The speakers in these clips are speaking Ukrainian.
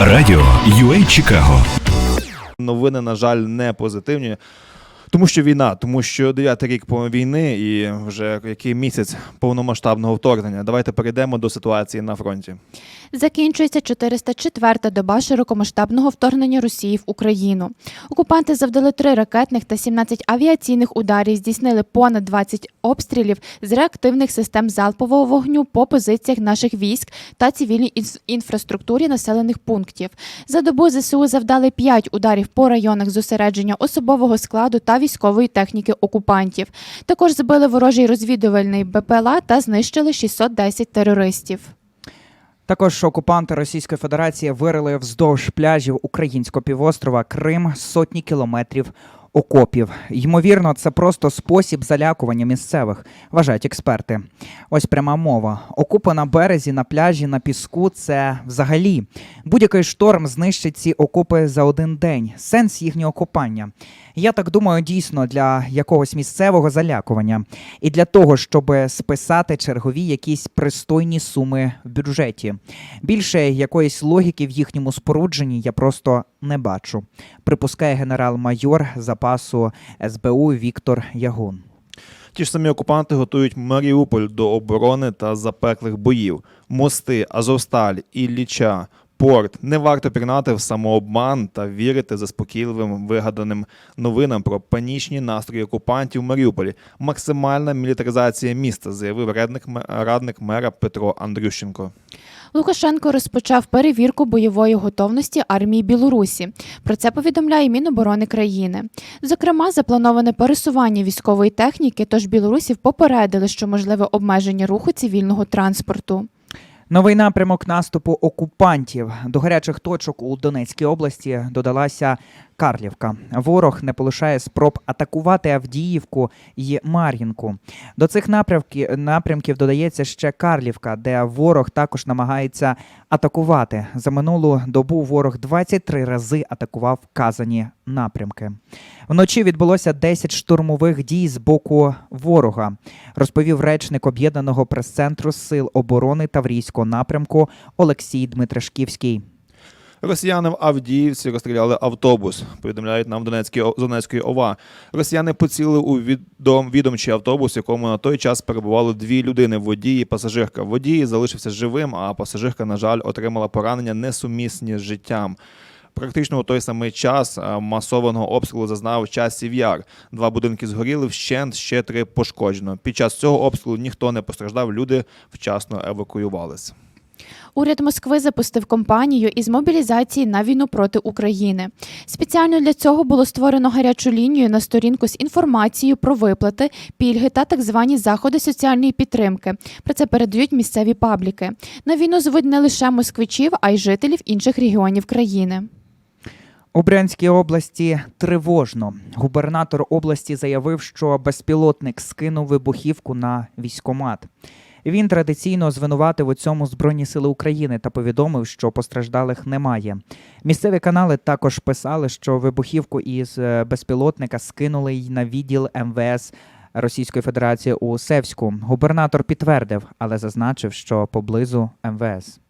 Радіо UA Чикаго. новини, на жаль, не позитивні. Тому що війна, тому що дев'ятий рік війни і вже який місяць повномасштабного вторгнення. Давайте перейдемо до ситуації на фронті. Закінчується 404-та доба широкомасштабного вторгнення Росії в Україну. Окупанти завдали три ракетних та 17 авіаційних ударів, здійснили понад 20 обстрілів з реактивних систем залпового вогню по позиціях наших військ та цивільній інфраструктурі населених пунктів. За добу ЗСУ завдали 5 ударів по районах зосередження особового складу та військової техніки окупантів. Також збили ворожий розвідувальний БПЛА та знищили 610 терористів. Також окупанти Російської Федерації вирили вздовж пляжів українського півострова Крим сотні кілометрів окопів. Ймовірно, це просто спосіб залякування місцевих, вважають експерти. Ось пряма мова. Окупи на березі, на пляжі, на піску це взагалі будь-який шторм знищить ці окопи за один день. Сенс їхнього копання. Я так думаю, дійсно для якогось місцевого залякування і для того, щоб списати чергові якісь пристойні суми в бюджеті. Більше якоїсь логіки в їхньому спорудженні я просто не бачу. Припускає генерал-майор запасу СБУ Віктор Ягун. Ті ж самі окупанти готують Маріуполь до оборони та запеклих боїв. Мости, Азовсталь, Ілліча, порт. Не варто пірнати в самообман та вірити заспокійливим вигаданим новинам про панічні настрої окупантів в Маріуполі. Максимальна мілітаризація міста, заявив радник, радник мера Петро Андрющенко. Лукашенко розпочав перевірку бойової готовності армії Білорусі. Про це повідомляє Міноборони країни. Зокрема, заплановане пересування військової техніки, тож білорусів попередили, що можливе обмеження руху цивільного транспорту. Новий напрямок наступу окупантів до гарячих точок у Донецькій області додалася Карлівка. Ворог не полишає спроб атакувати Авдіївку і Мар'їнку. До цих напрямків, напрямків додається ще Карлівка, де ворог також намагається атакувати. За минулу добу ворог 23 рази атакував вказані напрямки. Вночі відбулося 10 штурмових дій з боку ворога, розповів речник об'єднаного прес-центру Сил оборони Таврійського напрямку Олексій Дмитрашківський. Росіяни в Авдіївці розстріляли автобус. Повідомляють нам Донецькі з Донецької ОВА. Росіяни поцілили у відом, відомчий автобус, якому на той час перебували дві людини: водій і пасажирка. Водій залишився живим, а пасажирка, на жаль, отримала поранення несумісні з життям. Практично у той самий час а, масованого обстрілу зазнав часів яр. Два будинки згоріли вщент, ще три пошкоджено. Під час цього обстрілу ніхто не постраждав, люди вчасно евакуювалися. Уряд Москви запустив кампанію із мобілізації на війну проти України. Спеціально для цього було створено гарячу лінію на сторінку з інформацією про виплати, пільги та так звані заходи соціальної підтримки. Про це передають місцеві пабліки. На війну звуть не лише москвичів, а й жителів інших регіонів країни. У Брянській області тривожно. Губернатор області заявив, що безпілотник скинув вибухівку на військомат. Він традиційно звинуватив у цьому Збройні Сили України та повідомив, що постраждалих немає. Місцеві канали також писали, що вибухівку із е, безпілотника скинули й на відділ МВС Російської Федерації у Севську. Губернатор підтвердив, але зазначив, що поблизу МВС.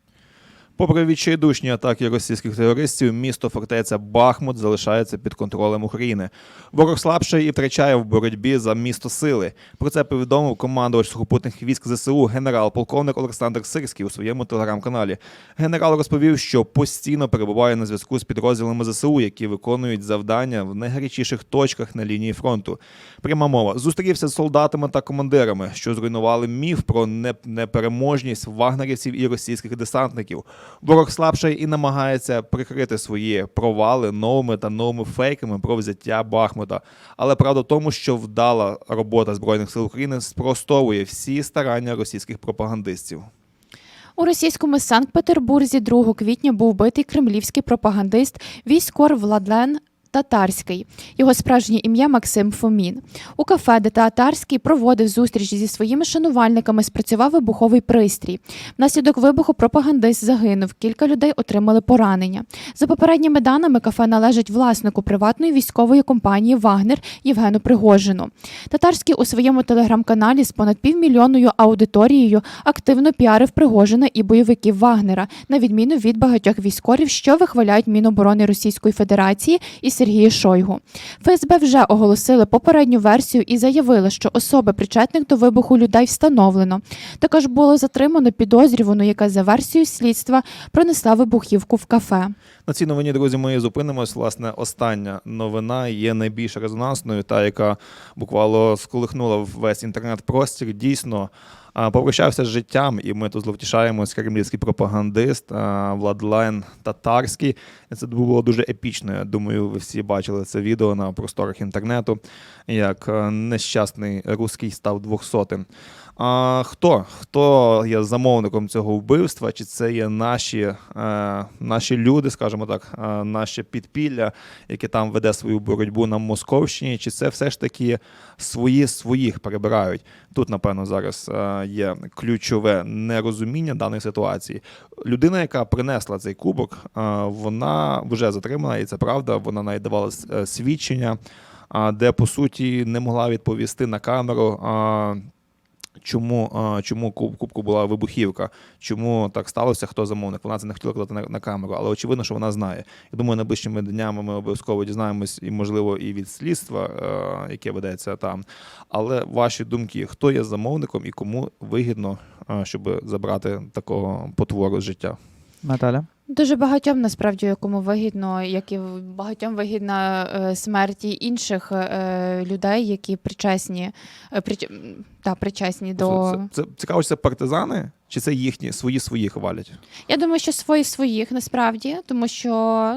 Попри відчайдушні атаки російських терористів, місто фортеця Бахмут залишається під контролем України. Ворог слабшає і втрачає в боротьбі за місто сили. Про це повідомив командувач сухопутних військ ЗСУ генерал-полковник Олександр Сирський у своєму телеграм-каналі. Генерал розповів, що постійно перебуває на зв'язку з підрозділами ЗСУ, які виконують завдання в найгарячіших точках на лінії фронту. Пряма мова зустрівся з солдатами та командирами, що зруйнували міф про непереможність вагнерівців і російських десантників. Ворог слабший і намагається прикрити свої провали новими та новими фейками про взяття Бахмута. Але правда в тому, що вдала робота збройних сил України спростовує всі старання російських пропагандистів. У російському Санкт-Петербурзі 2 квітня був битий кремлівський пропагандист військор Владлен Татарський. Його справжнє ім'я Максим Фомін. У кафе, де Татарський проводив зустріч зі своїми шанувальниками, спрацював вибуховий пристрій. Внаслідок вибуху пропагандист загинув. Кілька людей отримали поранення. За попередніми даними, кафе належить власнику приватної військової компанії Вагнер Євгену Пригожину. Татарський у своєму телеграм-каналі з понад півмільйонною аудиторією активно піарив Пригожина і бойовиків Вагнера, на відміну від багатьох військових, що вихваляють Міноборони Російської Федерації і Сергія Шойгу. ФСБ вже оголосили попередню версію і заявили, що особи причетних до вибуху людей встановлено. Також було затримано підозрювану, яка за версією слідства пронесла вибухівку в кафе. На цій новині, друзі, ми зупинимось. Власне, остання новина є найбільш резонансною, та яка буквально сколихнула весь інтернет-простір. Дійсно. Попрощався з життям, і ми тут зловтішаємось кремлівський пропагандист Владлен Татарський. Це було дуже епічно. Я думаю, ви всі бачили це відео на просторах інтернету, як нещасний руський став двохсотим. А хто? Хто є замовником цього вбивства? Чи це є наші, е, наші люди, скажімо так, е, наше підпілля, яке там веде свою боротьбу на Московщині? Чи це все ж таки свої своїх перебирають? Тут, напевно, зараз е, є ключове нерозуміння даної ситуації. Людина, яка принесла цей кубок, е, вона вже затримана, і це правда. Вона навіть давала е, свідчення, де по суті не могла відповісти на камеру. а, Чому, чому куб- кубку була вибухівка? Чому так сталося? Хто замовник? Вона це не хотіла казати на, на камеру, але очевидно, що вона знає. Я думаю, найближчими днями ми обов'язково дізнаємось і, можливо, і від слідства, е, яке ведеться там. Але ваші думки, хто є замовником і кому вигідно, е, щоб забрати такого потвору з життя? Наталя? Дуже багатьом насправді якому вигідно, як і багатьом вигідна е, смерті інших е, людей, які причесні, е, прич... та, причесні до. Це, це цікаво, що це партизани, чи це їхні свої своїх валять? Я думаю, що свої своїх насправді, тому що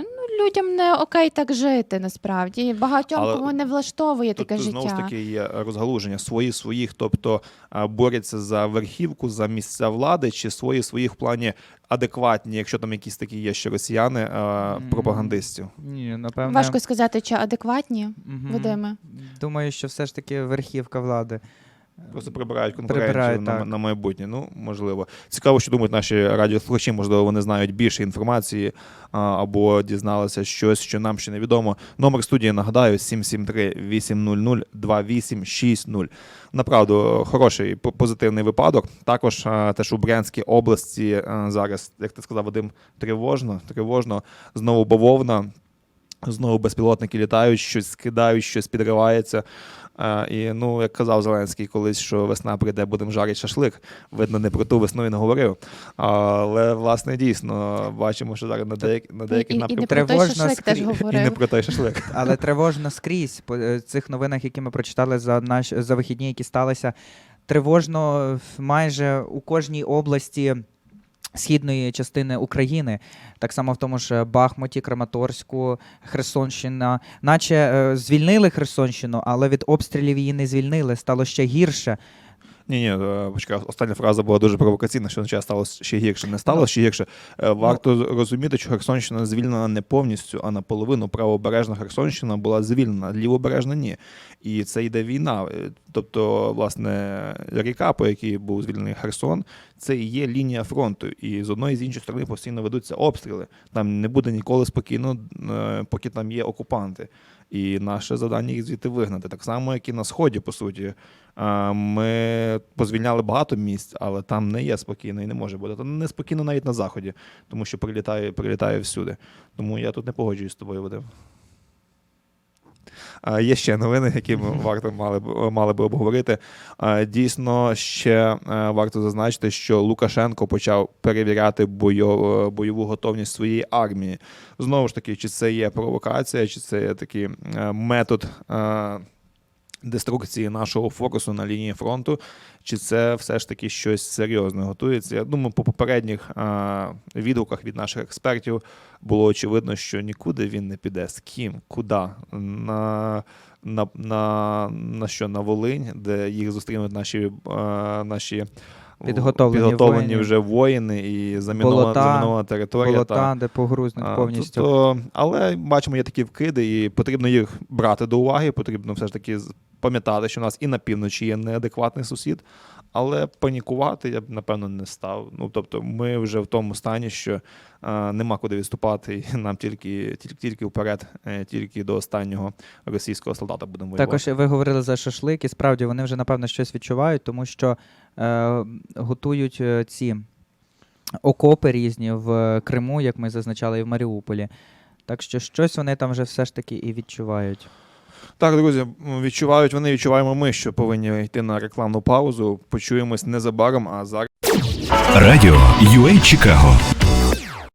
ну, людям не окей так жити насправді. Багатьом Але кому не влаштовує таке Тут життя. знову ж таки є розгалуження свої своїх, тобто борються за верхівку, за місця влади, чи свої своїх в плані адекватні, якщо там якісь такі є ще росіяни, пропагандистів. Ні, напевно. Важко сказати, чи адекватні Мгм. Вадиме. Думаю, що все ж таки верхівка влади. Просто прибирають конкуренцію Прибирають, на, на майбутнє. Ну, можливо. Цікаво, що думають наші радіослухачі, можливо, вони знають більше інформації а, або дізналися щось, що нам ще невідомо. Номер студії нагадаю 773-800-2860. Направду, хороший по- позитивний випадок. Також а, теж у Брянській області а, зараз, як ти сказав, Вадим, тривожно, тривожно, знову бавовна. Знову безпілотники літають, щось скидають, щось підривається. А, і ну, як казав Зеленський колись, що весна прийде, будемо жарити шашлик. Видно, не про ту весну він говорив. Але власне дійсно бачимо, що зараз на деяких на деяких і, і напрямках про той Тривожно шашлик теж скрі- і не про той шашлик. Але тривожно скрізь по е, цих новинах, які ми прочитали за наш за вихідні, які сталися. Тривожно майже у кожній області східної частини України, так само в тому ж Бахмуті, Краматорську, Херсонщина, наче е, звільнили Херсонщину, але від обстрілів її не звільнили, стало ще гірше. Ні, ні, почекай, остання фраза була дуже провокаційна, що означає стало ще гірше. Не стало ще гірше. Е, Варто розуміти, що Херсонщина звільнена не повністю, а наполовину. Правобережна Херсонщина була звільнена, лівобережна ні. І це йде війна. Е, Тобто, власне, ріка, по якій був звільнений Херсон, це і є лінія фронту. І з одної і з іншої сторони постійно ведуться обстріли. Там не буде ніколи спокійно, е, поки там є окупанти. І наше завдання їх звідти вигнати. Так само, як і на сході, по суті. Ми позвільняли багато місць, але там не є спокійно і не може бути. Там не спокійно навіть на заході, тому що прилітає, прилітає всюди. Тому я тут не погоджуюсь з тобою, Вадим. Є ще новини, які ми варто мали б мали би обговорити. Дійсно, ще е, варто зазначити, що Лукашенко почав перевіряти бойо- е, бойову готовність своєї армії. Знову ж таки, чи це є провокація, чи це є такий е, метод. Деструкції нашого фокусу на лінії фронту, чи це все ж таки щось серйозне готується? Я думаю, по попередніх а, відгуках від наших експертів було очевидно, що нікуди він не піде. З ким, куди? На, на, на, на що? На Волинь, де їх зустрінуть наші, а, наші Підготовлені підготовлені воїни. вже воїни і замінована, Болота, замінована територія. Болота, та. де погрузнуть А, повністю. Тобто, але бачимо, є такі вкиди, і потрібно їх брати до уваги. Потрібно все ж таки пам'ятати, що у нас і на півночі є неадекватний сусід. Але панікувати я б напевно не став. Ну тобто, ми вже в тому стані, що е, нема куди відступати, і нам тільки, тільки, тільки вперед, е, тільки до останнього російського солдата будемо воювати. Також ви говорили за шашлик, і справді вони вже напевно щось відчувають, тому що е, готують е, ці окопи різні в Криму, як ми зазначали, і в Маріуполі. Так що щось вони там вже все ж таки і відчувають. Так, друзі, відчувають вони, відчуваємо ми, що повинні йти на рекламну паузу. Почуємось незабаром, а зараз. Радіо UA Чикаго